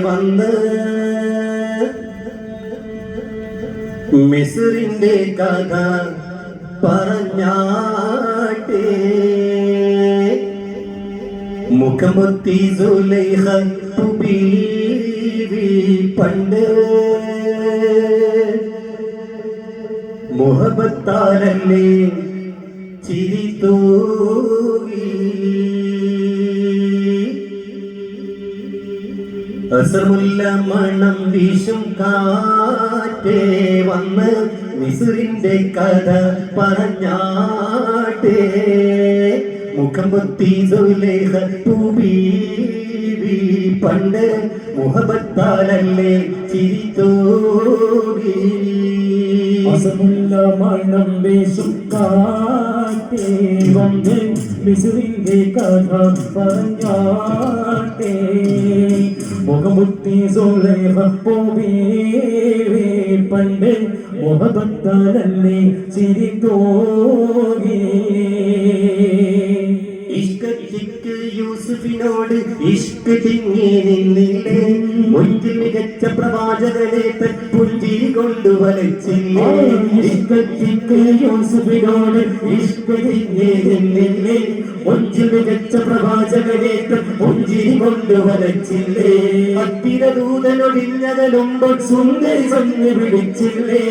വന്ന് മിസറിന്റെ കഥ പറഞ്ഞാട്ടേ. മുഖമുത്തി പണ്ട് മുഹബത്താരല്ലേ ചിരി അസമുല്ല മണം വീശും കാറ്റേ വന്ന് മിസുറിന്റെ കഥ പറഞ്ഞാട്ടേ. മുഖം പൊത്തി സുലേഖ പണ്ട് മുഹബത്താലല്ലേ ചിരിത്തോടി ബസറുല്ല മണം വീശും കാറ്റേ വന്ന് മിസുറിന്റെ കഥ പറഞ്ഞാട്ടേ. മുഖമുത്തി സോളേഹ പോവേ പണ്ട് മുഖഭക്തനല്ലേ ചിരി തോകി ഇഷ്കത്തിക്ക് ഒഞ്ചിൽ മികച്ച പ്രവാചകനെ പുഞ്ചിരി കൊണ്ട് വലച്ചില്ലേ? മികച്ച പ്രവാചകനെ പുഞ്ചിരി കൊണ്ട് വലച്ചില്ലേ? സുന്ദരി സന്ന് പിടിച്ചില്ലേ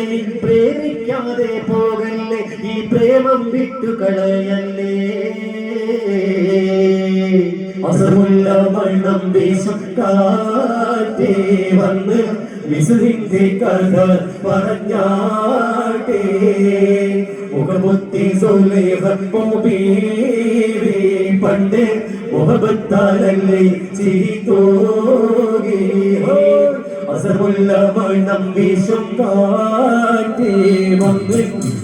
പ്രേമിക്കാതെ പോകല്ലേ ഈ പ്രേമം വിട്ടുകളയല്ലേ? അസമുള്ള മണ്ണം വീശും കാറ്റേ വന്ന് വിസുവിന്റെ കഥ പറഞ്ഞാട്ടേ. മുഖമുത്തി സോലേഹ പോബീവി പണ്ട് മുഹബത്താലല്ലേ ചിരി തോകി അസമുള്ള മണ്ണം വീശും കാറ്റേ വന്ന്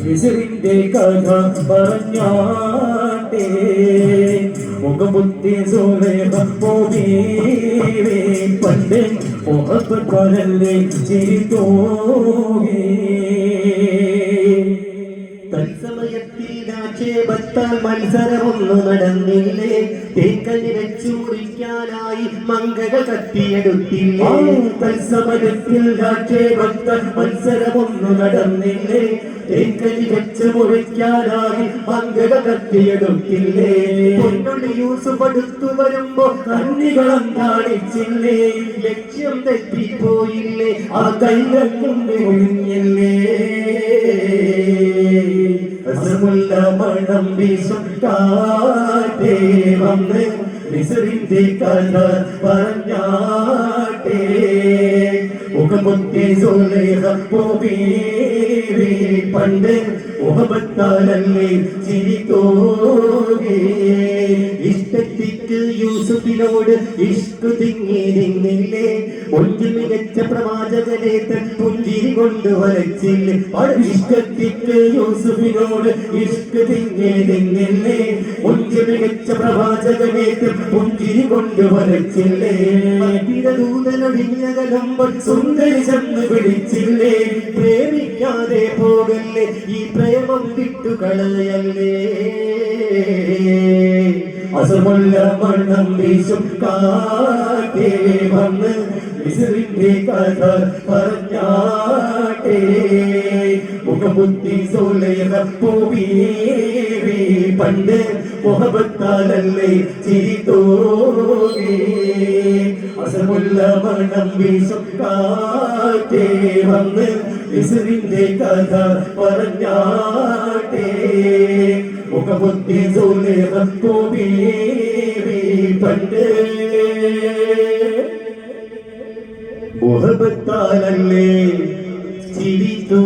വിസുവിന്റെ കഥ പറഞ്ഞാട്ടേ. മുഖബുദ്ധി പണ്ട് മുഹബത്താലല്ലേ ചിരി തോകി രാക്ഷേപത്താൽ മത്സരമൊന്നു നടന്നില്ലേ? തേക്കഞ്ഞി വെച്ചു മുറിക്കാനായി മങ്കകൾ കത്തിയെടുത്തില്ലേ? തത്സമയത്തിൽ രാക്ഷേപത്ത മത്സരമൊന്നു നടന്നില്ലേ? തേക്കലി വെച്ച് മുറിക്കാനായി മംഗള കത്തിയെടുത്തില്ലേ? പൊന്നുള്ളി യൂസുഫ് അടുത്തു വരുമ്പോ കണ്ണികളം കാണിച്ചില്ലേ? ലക്ഷ്യം തെറ്റിപ്പോയില്ലേ? ആ കൈകളും ഒഴിഞ്ഞില്ലേ? രസമുള്ള മണം വീശും കാറ്റേ വന്ന്. മിസറിന്റെ കഥ പറഞ്ഞാട്ടേ. പണ്ട് മികച്ച പ്രവാചകനെ തൻ കൊണ്ട് വരച്ചില്ലേ. ഇഷ്ടത്തിക്ക് യൂസുഫിനോട് ഇഷ്ടു തിങ്ങി നിന്നില്ലേ. മികച്ച പ്രവാചകനെ പുഞ്ചിരി കൊണ്ട് വരച്ചില്ലേ. സുന്ദരി ചെന്ന് വിളിച്ചില്ലേ പ്രേമിക്കാതെ പോകല്ലേ? ഈ പ്രേമം വിട്ടുകളയല്ലേ അസമുള്ള മണ്ണം വീശും കാറ്റേ വന്ന് വിസിറിന്റെ കഥ പറഞ്ഞാട്ടേ. മുഖബുദ്ധി സോലയ പൂവീവി പണ്ട് മുഹബത്താലല്ലേ ചിരി തോകി അസമുള്ള മണം വീശും വന്ന് വിസിറിന്റെ കഥ പറഞ്ഞാട്ടേ. മുഖബുദ്ധി പണ്ട് മുഹബത്താലല്ലേ ചിരിത്തോ